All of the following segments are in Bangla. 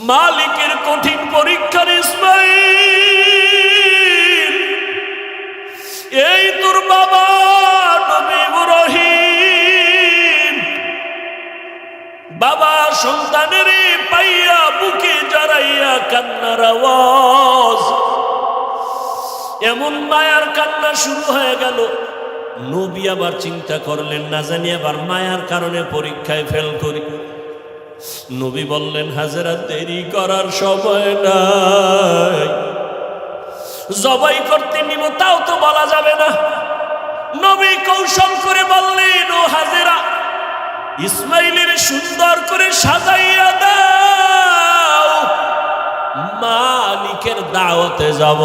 মালিকের কঠিন পরীক্ষার ইসমাইল। এই তোর বাবা নবী ইব্রাহিম। বাবা সন্তানের পাইয়া বুকে জড়াইয়া কান্নার আওয়াজ। এমন মায়ার কান্না শুরু হয়ে গেল। নবী আবার চিন্তা করলেন, না জানি আবার মায়ার কারণে পরীক্ষায় ফেল করি। নবী বললেন হাজারা দেরি করার সময় নাই। জবাই করতে নিব, তাও তো বলা যাবে না। নবী কৌশল করে বললেন, ও হাজেরা, ইসমাইলের সুন্দর করে সাজাইয়া দাও। মালিকের দাওয়াতে যাব।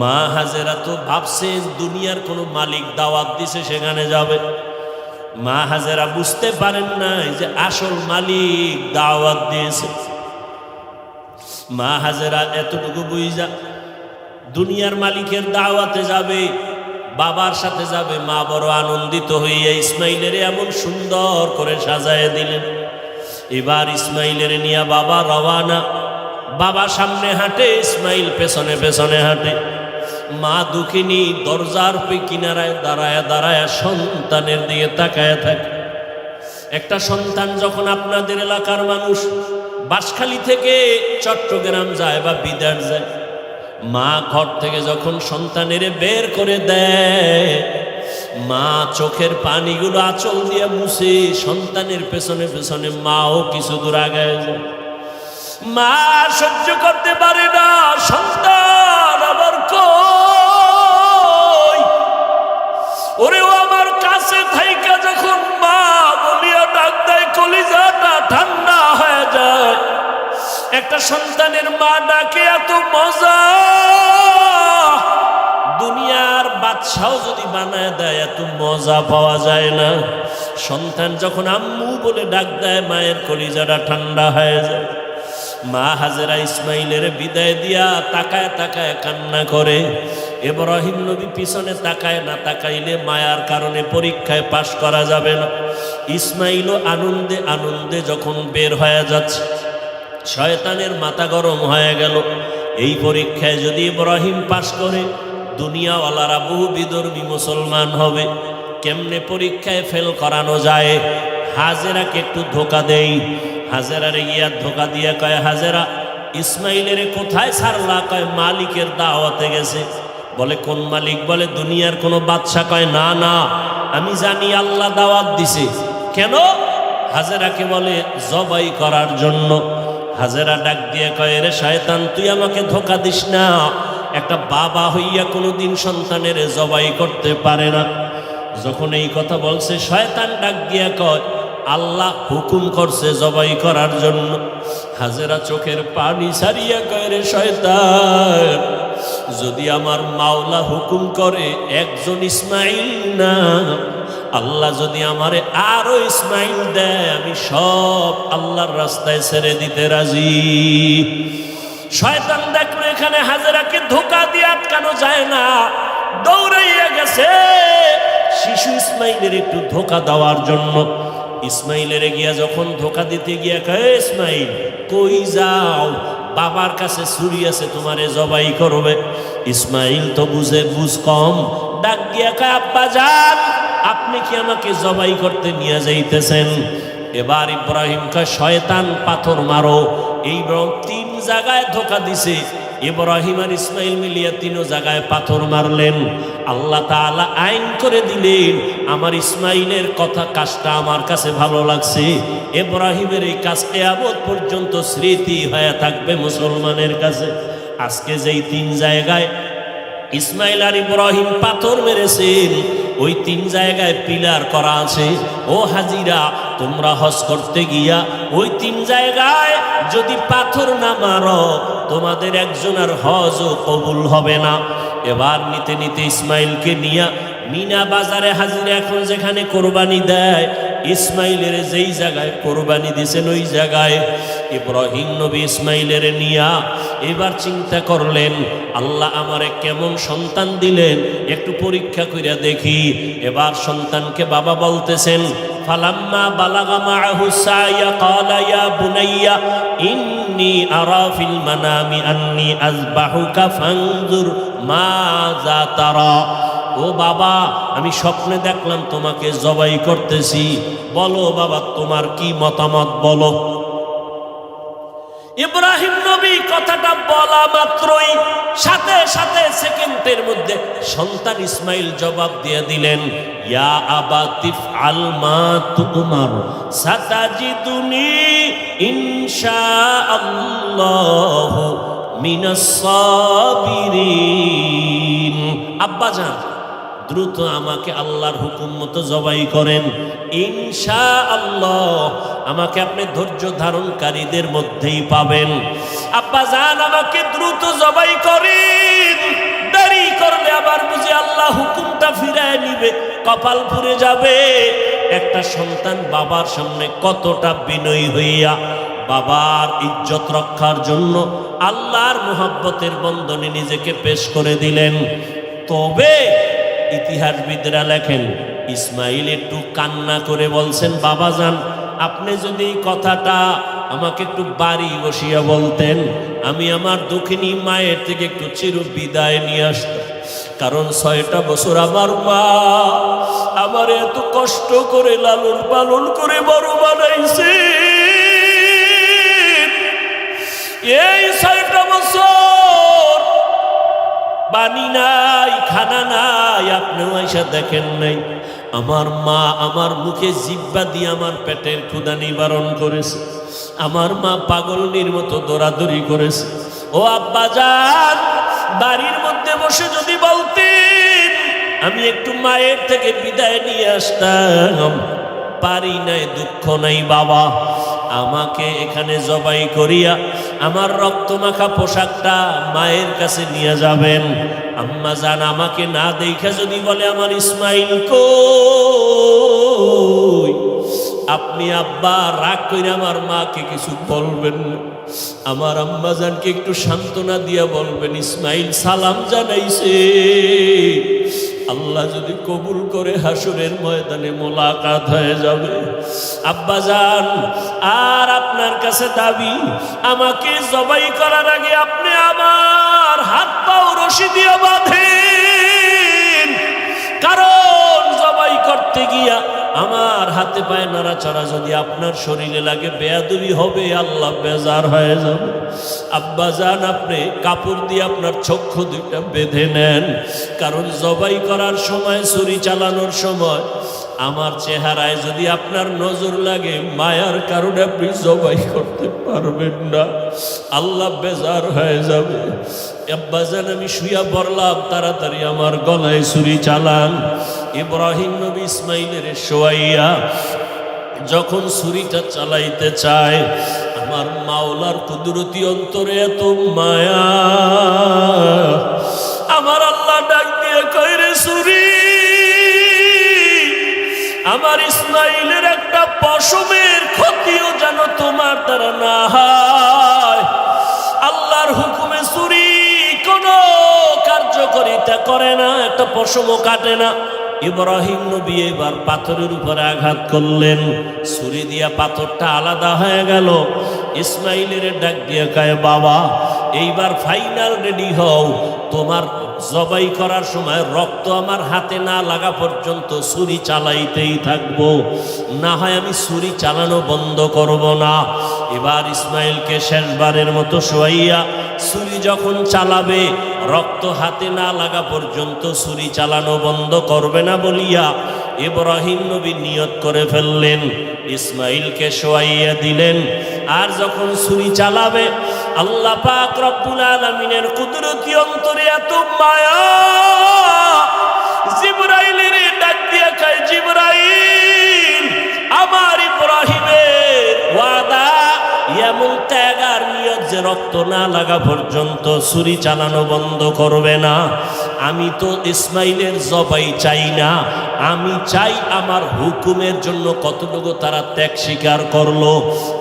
মা হাজেরা তো ভাবছে, দুনিয়ার কোনো মালিক দাওয়াত দিছে, সেখানে যাবে। মা হাজেরা বুঝতে পারেন নাই যে আসল মালিক দাওয়াত দিয়েছে। মা হাজেরা এতটুকু বুঝা, দুনিয়ার মালিকের দাওয়াতে যাবে, বাবার সাথে যাবে, মা বড় আনন্দিত হইয়া ইসমাইলের এমন সুন্দর করে সাজায় দিলেন। এবার ইসমাইলের নিয়ে বাবা রওয়ানা, বাবা সামনে হাঁটে, ইসমাইল পেছনে পেছনে হাঁটে। মা দুঃখিনী দরজার পে কিনারায় দাঁড়ায় দাঁড়ায় সন্তানের দিকে তাকায় থাকে। একটা সন্তান যখন আপনাদের এলাকার মানুষ বাঁশখালী থেকে চট্টগ্রাম যায় বা বিদার যায়, মা ঘর থেকে যখন সন্তানের বের করে দেয়, মা চোখের পানিগুলো আঁচল দিয়ে মুছে সন্তানের পেছনে পেছনে মাও কিছু দূর আগায় যায়। মা সহ্য করতে পারে না, সন্তান আবার কই একটা সন্তানের মা ডাকে, এত মজা! দুনিয়ার বাদশাও যদি বানায় দেয়, এত মজা পাওয়া যায় না। সন্তান যখন আম্মু বলে ডাক দেয়, মায়ের কলিজাটা ঠান্ডা হয়ে যায়। মা হাজেরা ইসমাইলের বিদায় দিয়া তাকায় তাকায় কান্না করে। এব্রাহিম নবী পিছনে তাকায়, না তাকাইলে মায়ার কারণে পরীক্ষায় পাশ করা যাবে না। ইসমাইলও আনন্দে আনন্দে যখন বের হয়ে যাচ্ছে শয়তানের মাথা গরম হয়ে গেল। এই পরীক্ষায় যদি ইব্রাহিম পাশ করে, দুনিয়াওয়ালারা বহু বিদর্মী মুসলমান হবে। কেমনে পরীক্ষায় ফেল করানো যায়? হাজেরাকে একটু ধোকা দেই। হাজেরারে গিয়া ধোকা দিয়ে কয়, হাজেরা, ইসমাইলের কোথায় ছাড়লা? কয়, মালিকের দাওয়াতে গেছে। বলে, কোন মালিক? বলে, দুনিয়ার কোনো বাদশা। কয়, না না, আমি জানি আল্লাহ দাওয়াত দিছে। কেন? হাজেরাকে বলে, জবাই করার জন্য। হাজেরা ডাক দিয়ে কয়, রে শয়তান, তুই আমাকে ধোকা দিস না। একটা বাবা হইয়া কোনোদিন সন্তানের জবাই করতে পারে না। যখন এই কথা বলছে, শয়তান ডাক দিয়া কয়, আল্লাহ হুকুম করছে জবাই করার জন্য। হাজেরা চোখের পানি সারিয়া কয়, রে শয়তান, যদি আমার মাওলা হুকুম করে, একজন ইসমাইল না আল্লাহ যদি আমারে আরও ইসমাইল দেয়, আমি সব আল্লাহর রাস্তায় ছেড়ে দিতে রাজি। শয়তান দেখল এখানে হাজেরাকে ধোকা দিয়ে আটকানো যায় না, দৌড়াইয়া গেছে। শিশু ইসমাইলের একটু ধোকা দেওয়ার জন্য ইসমাইলের গিয়া যখন ধোকা দিতে গিয়া কয়ে ইসমাইল, কই যাও? বাবার কাছে ছুরি আছে, তোমারে জবাই করবে। ইসমাইল তো বুঝে, বুঝ কম। ডাক গিয়া কয়, আব্বা, যান। আপনি কি আমাকে জবাই করতে নিয়ে যাইতেছেন? এবার ইব্রাহিম কয় শয়তান পাথর মারো। এই তিন জায়গায় ধোকা দিছে। ইব্রাহিম আর ইসমাইল মিলিয়া তিন জায়গায় পাথর মারলেন। আল্লাহ তাআলা আইন করে দিলেন, আমার ইসমাইলের কথা, কাজটা আমার কাছে ভালো লাগছে। ইব্রাহিমের এই কাজ কেয়ামত পর্যন্ত স্মৃতি হয়ে থাকবে মুসলমানের কাছে। আজকে যেই তিন জায়গায় ইসমাইল আর ইব্রাহিম পাথর মেরেছেন ওই তিন জায়গায় পিলার করা আছে। ও হাজিরা, তোমরা হজ করতে গিয়া ওই তিন জায়গায় যদি পাথর না মারো, তোমাদের একজন আর হজ ও কবুল হবে না। এবার নিতে নিতে ইসমাইলকে নিয়া মিনা বাজারে হাজিরা এখন যেখানে কোরবানি দেয় ইসমাইলের যেই জায়গায় কোরবানি দিছেন, ওই জায়গায় ইব্রাহিম নবী ইসমাইলের নিয়া এবার চিন্তা করলেন, আল্লাহ আমারে কেমন সন্তান দিলেন? একটু পরীক্ষা করিয়া দেখি। এবার সন্তানকে বাবা বলতেছেন, ফালাম্মা বালাগা মাআহু সায়া, ক্বালা ইয়া বুনাইয়া ইন ইন্নি আরা ফিল মানামি আন্নি আজবাহুকা ফানজুর মাযা তারা। ও বাবা, আমি স্বপ্নে দেখলাম তোমাকে জবাই করতেছি। বলো বাবা, তোমার কি মতামত বলো? ইব্রাহিম নবী কথাটা বলা মাত্রই সাথে সাথে সেকেন্ডের মধ্যে সন্তান ইসমাইল জবাব দিয়ে দিলেন, ইয়া আবা তিফ আল মা তুমার, সাতাজিদুনি ইনশা আল্লাহ মিনাস সাবিরিন। আব্বা জান দ্রুত আমাকে আল্লাহর হুকুম মতো জবাই করেন। ইনশা আল্লাহ আমাকে আপনি ধৈর্য ধারণকারীদের মধ্যেই পাবেন। আব্বা জান, আমাকে দ্রুত জবাই করেন। দেরি করলে আবার বুঝে আল্লাহ হুকুমটা ফিরায় নিবে, কপাল পুড়ে যাবে। একটা সন্তান বাবার সামনে কতটা বিনয়ী হইয়া বাবার ইজ্জত রক্ষার জন্য আল্লাহর মোহাব্বতের বন্ধনে নিজেকে পেশ করে দিলেন। তবে ইতিহাসবিদরা লেখেন, ইসমাইল একটু কান্না করে বলছেন, বাবা যান, আপনি যদি কথাটা আমাকে একটু বাড়ি বসিয়া বলতেন, আমি আমার দক্ষিণী মায়ের থেকে একটু চির বিদায় নিয়ে আসতাম। কারণ ছয়টা বছর আমার মা আমার এত কষ্ট করে লালন পালন করে বড় বানাইছে। এই ছয়টা বছর পানি নাই, খানা নাই, আপনিও আইসা দেখেন নাই। আমার মা আমার মুখে জিব্বা দিয়ে আমার পেটের ক্ষুদা নিবারণ করেছে। আমার মা পাগলনির মতো দৌড়াদৌড়ি করেছে। ও আব্বা যান, বাড়ির মধ্যে বসে যদি বলতেন, আমি একটু মায়ের থেকে বিদায় নিয়ে আসতাম। পারি নাই, দুঃখ নাই বাবা। আমাকে এখানে জবাই করিয়া আমার রক্তমাখা পোশাকটা মায়ের কাছে নিয়ে যাবেন। আম্মা জান আমাকে না দেখে যদি বলে আমার ইসমাইল কই? আপনি আব্বা, রাগ করে আমার মাকে কিছু বলবেন আমার আম্মা জানকে একটু সান্ত্বনা দিয়া বলবেন, ইসমাইল সালাম জানাইছে। আল্লাহ যদি কবুল করে হাসুরের ময়দানে মোলাকাত হয়ে যাবে। আব্বা যান, আর আপনার কাছে দাবি, আমাকে জবাই করার আগে আপনি আমার হাত পাও রশি দিয়ে বাঁধেন। কারণ জবাই করতে গিয়া আমার হাতে পায়ে নাড়াচাড়া যদি আপনার শরীরে লাগে বেয়াদুরি হবে, আল্লাহ বেজার হয়ে যাবে। আব্বা যান আপনি কাপড় দিয়ে আপনার চক্ষু দুইটা বেঁধে নেন। কারণ জবাই করার সময়, ছুরি চালানোর সময় আমার চেহারায় যদি আপনার নজর লাগে, মায়ার কারণে আপনি জবাই করতে পারবেন না। আল্লাহ বেজার হয়ে যাবে। আব্বাজান আমি শুয়া পড়লাম, তাড়াতাড়ি আমার গলায় ছুরি চালান। ইব্রাহিম নবী ইসমাইলের শোয়াইয়া যখন ছুরিটা চালাইতে চায় আমার মাওলার কুদরতি অন্তরে এত মায়া। আমার আল্লাহ ডাক দিয়ে কইরে সুরি, আমার ইসমাইলের একটা পশমের ক্ষতিও যেন তোমার দ্বারা না আল্লাহর হুকুমে চুরি কোনো কার্যকরিতা করে না, একটা পশমও কাটে না। ইব্রাহিম নবী এবার পাথরের উপরে আঘাত করলেন। ছুরি দিয়া পাথরটা আলাদা হয়ে গেল। ইসমাইলের ডাক দিয়ে কায়, বাবা, এইবার ফাইনাল রেডি হও। তোমার জবাই করার সময় রক্ত আমার হাতে না লাগা পর্যন্ত ছুরি চালাইতেই থাকব। না হয় আমি ছুরি চালানো বন্ধ করব না। এবার ইসমাইলকে শেষবারের মতো শোয়াইয়া ছুরি যখন চালাবে, রক্ত হাতে না লাগা পর্যন্ত ছুরি চালানো বন্ধ করবে না বলিয়া ইব্রাহিম নবী নিয়ত করে ফেললেন, ইসমাইলকে শোয়াইয়া দিলেন। আর যখন ছুরি চালাবে, আল্লাহ পাক রব্বুল আলামিনের কুদরতি অন্তরে এত মায়া, জিবরাইলের ডাক দিয়া খায় জিবরাইল, আমার ইব্রাহিমের ওয়াদা এমন ত্যাগ আর নিয়ত যে রক্ত না লাগা পর্যন্ত ছুরি চালানো বন্ধ করবে না। আমি তো ইসমাইলের জবাই চাই না। আমি চাই আমার হুকুমের জন্য কতটুকু তারা ত্যাগ স্বীকার করল।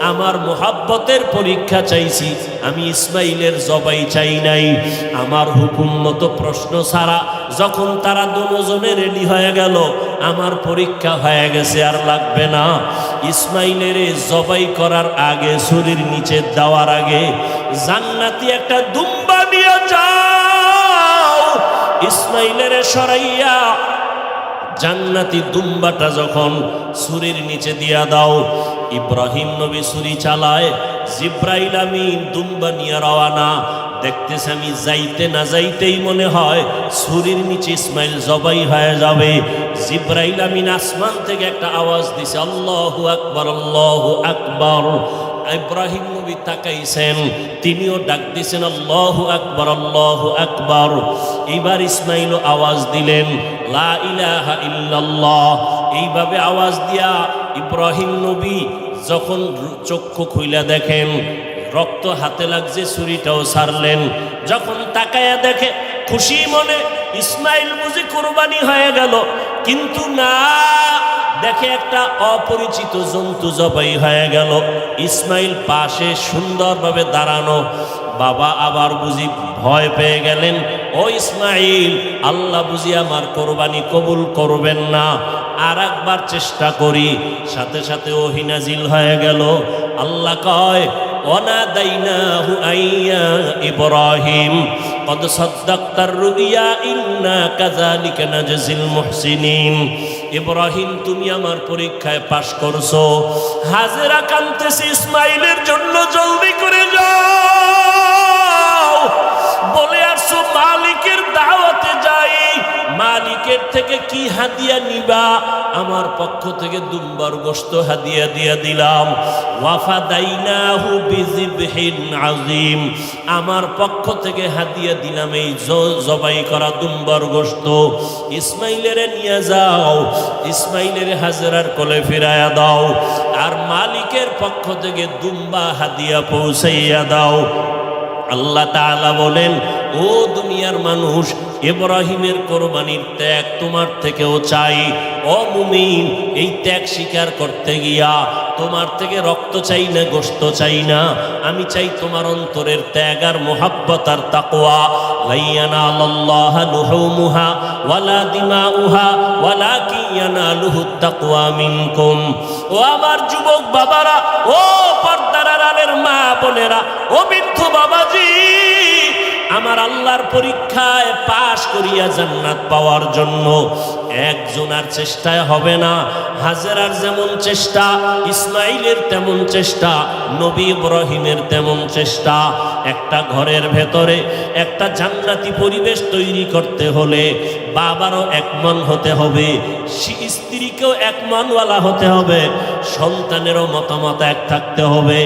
আমার মোহাব্বতের পরীক্ষা চাইছি, আমি ইসমাইলের জবাই চাই নাই। আমার হুকুম মতো প্রশ্ন ছাড়া যখন তারা দুজনে রেডি হয়ে গেল, আমার পরীক্ষা হয়ে গেছে আর লাগবে না। ইসমাইলের জবাই করার আগে শরীর নিচে দেওয়ার আগে জান্নাতি একটা দুম্বা নিয়ে যাও ইসমাইলের সরাইয়া জান্নাতি দুম্বাটা যখন সুরির নিচে দিয়া দাও, ইব্রাহিম নবী সুরি চালায়, জিব্রাইল আমি দুম্বা নিয়ে রওয়ানা দেখতেছে আমি যাইতে না যাইতেই মনে হয় সুরির নিচে ইসমাইল জবাই হয়ে যাবে। জিব্রাইল আমিন আসমান থেকে একটা আওয়াজ দিছে, আল্লাহু আকবার আল্লাহু আকবার। ইব্রাহিম নবী তাকাইছেন, তিনিও ডাক দিছেন, আল্লাহু আকবার আল্লাহু আকবার। এইবার ইসমাইল আওয়াজ দিলেন, লা এইভাবে আওয়াজ দিয়া ইব্রাহিম নবী যখন চক্ষু খুইলা দেখেন, রক্ত হাতে লাগছে, ছুরিটাও সারলেন। যখন তাকায়া দেখে, খুশি মনে ইসমাইল বুঝি কোরবানি হয়ে গেল। কিন্তু না দেখে একটা অপরিচিত জন্তু জবাই হয়ে গেল ইসমাইল পাশে সুন্দরভাবে দাঁড়ানো বাবা আবার বুঝি ভয় পেয়ে গেলেন ও ইসমাইল আল্লাহ বুঝি আমার কোরবানি কবুল করবেন না আর একবার চেষ্টা করি সাথে সাথে ওহিনাজিল হয়ে গেল আল্লাহ কয় وناديناه أن يا إبراهيم قد صدقت الرؤيا إنا كذلك نجزي المحسنين ইব্রাহিম, তুমি আমার পরীক্ষায় পাশ করছ। হাজেরা কানতেছে ইসমাইলের জন্য জলদি করে যাও। বলে আসছো মালিকের দাওয়াতে যাই। মালিকের থেকে কি হাদিয়া নিবা? আমার পক্ষ থেকে দুম্বার গোস্ত হাদিয়া দিয়া দিলাম। ওয়াফা দাইনাহু বিজিবহিন আজিম আমার পক্ষ থেকে হাদিয়া দিলাম এই জবাই করা দুম্বার গোস্ত ইসমাইলের নিয়ে যাও। ইসমাইলের হাজরার কোলে ফিরায়া দাও। আর মালিকের পক্ষ থেকে দুম্বা হাদিয়া পৌঁছাইয়া দাও। আল্লাহ তাআলা বলেন ও দুনিয়ার মানুষ, ইব্রাহিমের কোরবানির ত্যাগ তোমার থেকেও চাই। ও মুমিন, এই ত্যাগ স্বীকার করতে গিয়া তোমার থেকে রক্ত চাই না গোস্ত চাই না। আমি চাই তোমার অন্তরের ত্যাগ আর মোহাব্বত আর তাকওয়া। লাইয়ানা আল্লাহ লুহুমুহা ওয়ালা দিমাউহা ওয়ালা কিয়ানালুহু তাকওয়া মিনকুম। ও আমার যুবক বাবারা, ও পর্দার আড়ালের মা বোনেরা, ও বৃদ্ধ বাবাজি আমার আল্লাহর পরীক্ষায় পাশ করিয়া জান্নাত পাওয়ার জন্য একজনার চেষ্টায় হবে না। হাজারার যেমন চেষ্টা, ইসমাইলের তেমন চেষ্টা, নবী ইব্রাহিমের তেমন চেষ্টা। একটা ঘরের ভেতরে একটা জান্নাতি পরিবেশ তৈরি করতে হলে বাবারও এক মন হতে হবে স্ত্রীকেও এক মনওয়ালা হতে হবে, সন্তানেরও মতামত এক থাকতে হবে।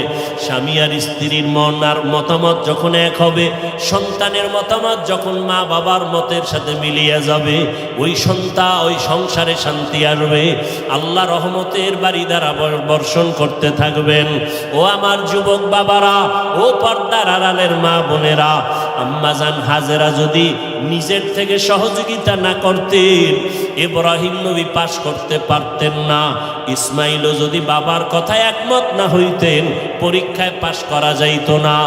স্বামী আর স্ত্রীর মন আর মতামত যখন এক হবে সন্তানের মতামত যখন মা বাবার মতের সাথে মিলিয়ে যাবে, ওই সন্তান ওই সংসারে শান্তি আসবে। আল্লাহ রহমতের বাড়ি দ্বারা বর্ষণ করতে থাকবেন। ও আমার যুবক বাবারা, ও পর্দার আড়ালের মা বোনেরা আম্মাজান হাজেরা যদি নিজের থেকে সহযোগিতা না করতেন, ইব্রাহিম নবী পাশ করতে পারতেন না। ইসমাইলও যদি বাবার কথায় একমত না হইতেন, পরীক্ষায় পাশ করা যাইত না।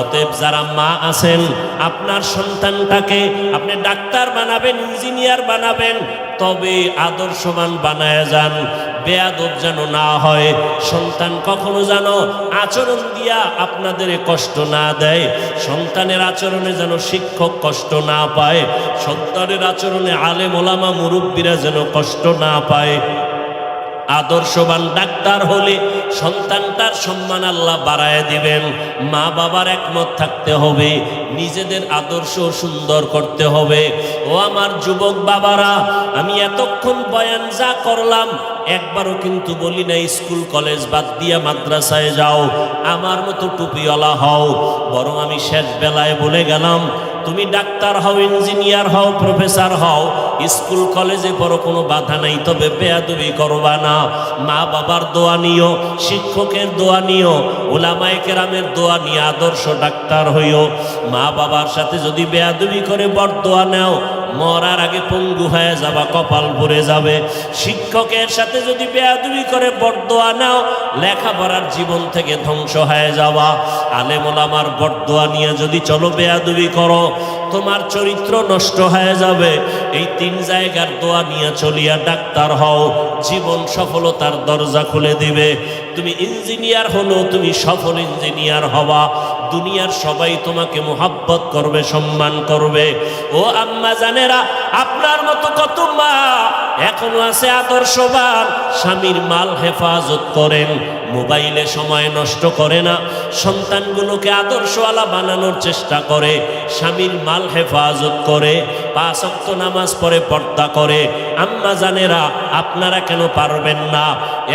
অতএব যারা মা আছেন, আপনার সন্তানটাকে আপনি ডাক্তার বানাবেন, ইঞ্জিনিয়ার বানাবেন, তবে আদর্শবান বানায় যান। বেয়াদব যেন না হয়। সন্তান কখনো যেন আচরণ দিয়া আপনাদের কষ্ট না দেয়। সন্তানের আচরণে যেন শিক্ষক কষ্ট না পায়। সন্তানের আচরণে আলে মোলামা মুরব্বীরা যেন কষ্ট না পায়। আদর্শবান ডাক্তার হলে সন্তানটার সম্মান আল্লাহ বাড়ায় দিবেন। মা বাবার একমত থাকতে হবে, নিজেদের আদর্শ সুন্দর করতে হবে। ও আমার যুবক বাবারা, আমি এতক্ষণ বয়ান যা করলাম, একবারও কিন্তু বলি না স্কুল কলেজ বাদ দিয়া মাদ্রাসায় যাও, আমার মতো টুপিওয়ালা হও। বরং আমি শেষ বেলায় বলে গেলাম, তুমি ডাক্তার হও, ইঞ্জিনিয়ার হও, প্রফেসর হও স্কুল, কলেজে বড় কোনো বাধা নাই, তবে বেয়াদবি করবা না। মা বাবার দোয়া নিও, শিক্ষকের দোয়া নিও, ওলামায় কেরামের দোয়া নিয়ে আদর্শ ডাক্তার হইও। মা বাবার সাথে যদি বেয়াদবি করে বড় দোয়া নেও মরার আগে পঙ্গু হয়ে যাবা, কপাল ভরে যাবে। শিক্ষকের সাথে যদি বেয়াদুবি করে, বরদোয়া নাও, লেখাপড়ার জীবন থেকে ধ্বংস হয়ে যাওয়া। আলেমোলামার বরদোয়া নিয়ে যদি চলো বেয়াদুবি করো, তোমার চরিত্র নষ্ট হয়ে যাবে। এই তিন জায়গার দোয়া নিয়ে চলিয়া ডাক্তার হও, জীবন সফলতার দরজা খুলে দিবে। তুমি ইঞ্জিনিয়ার হলো, তুমি সফল ইঞ্জিনিয়ার হবা। দুনিয়ার সবাই তোমাকে মোহাব্বত করবে, সম্মান করবে। ও আম্মা জানেরা, আপনার মতো কত মা এখনও আছে আদর্শবান, স্বামীর মাল হেফাজত করেন। মোবাইলে সময় নষ্ট করে না, সন্তানগুলোকে আদর্শওয়ালা বানানোর চেষ্টা করে, স্বামীর মাল হেফাজত করে, পাঁচ শক্ত নামাজ পরে পর্দা করে। আম্মা জানেরা, আপনারা কেন পারবেন না?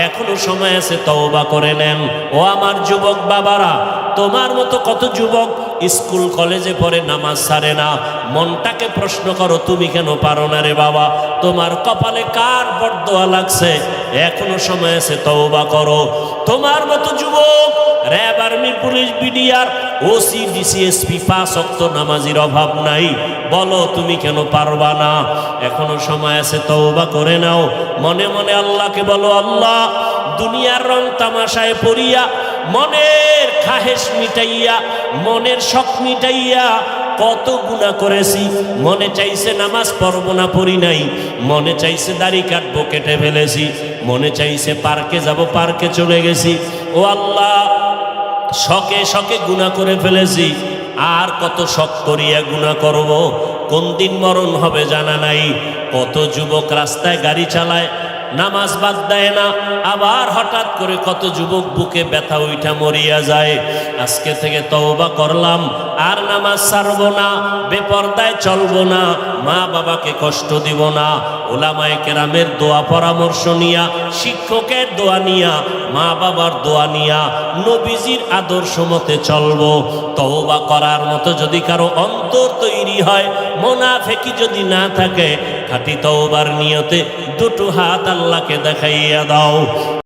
এখনও সময় আছে তওবা করে নেন। ও আমার যুবক বাবারা, তোমার মতো কত যুবক স্কুল, কলেজে পড়ে নামাজ সারে না। মনটাকে প্রশ্ন করো, তুমি কেন পারো না রে বাবা? তোমার কপালে কার বরদোয়া লাগছে? এখনও সময় আছে, তওবা করো। তোমার মতো যুবক, RAB army, police, BDR, OC, DC SP, পাঁচ অক্ত নামাজির অভাব নাই। বলো, তুমি কেন পারবা না? এখনও সময় আছে, তওবা করে নাও। মনে মনে আল্লাহকে বলো, আল্লাহ, দুনিয়ার রং তামাশায় পড়িয়া মনের খাহেস মিটাইয়া, মনের শখ মিটাইয়া কত গুণা করেছি। মনে চাইছে নামাজ পড়ব না পড়ি নাই, মনে চাইছে দাড়ি কাটবো, কেটে ফেলেছি। মনে চাইছে পার্কে যাব, পার্কে চলে গেছি। ও আল্লাহ, শখে শখে গুণা করে ফেলেছি। আর কত শখ করিয়া গুণা করব? কোন দিন মরণ হবে জানা নাই। কত যুবক রাস্তায় গাড়ি চালায় নামাজ বাদ দেয় না। আবার হঠাৎ করে কত যুবক বুকে ব্যথা উঠা মরিয়া যায়। আজকে থেকে তওবা করলাম, আর নামাজ ছাড়বো না, বেপর্দায় চলবো না, মা বাবাকে কষ্ট দিব না। ওলামায় কেরামের দোয়া পরামর্শ নিয়া, শিক্ষকের দোয়া নিয়া, মা বাবার দোয়া নিয়া, নবীজির আদর্শ মতে চলবো। তওবা করার মতো যদি কারও অন্তর তৈরি হয়, মোনাফেকি যদি না থাকে খাটি তওবার নিয়তে দুটো হাত আল্লাহকে দেখাইয়া দাও।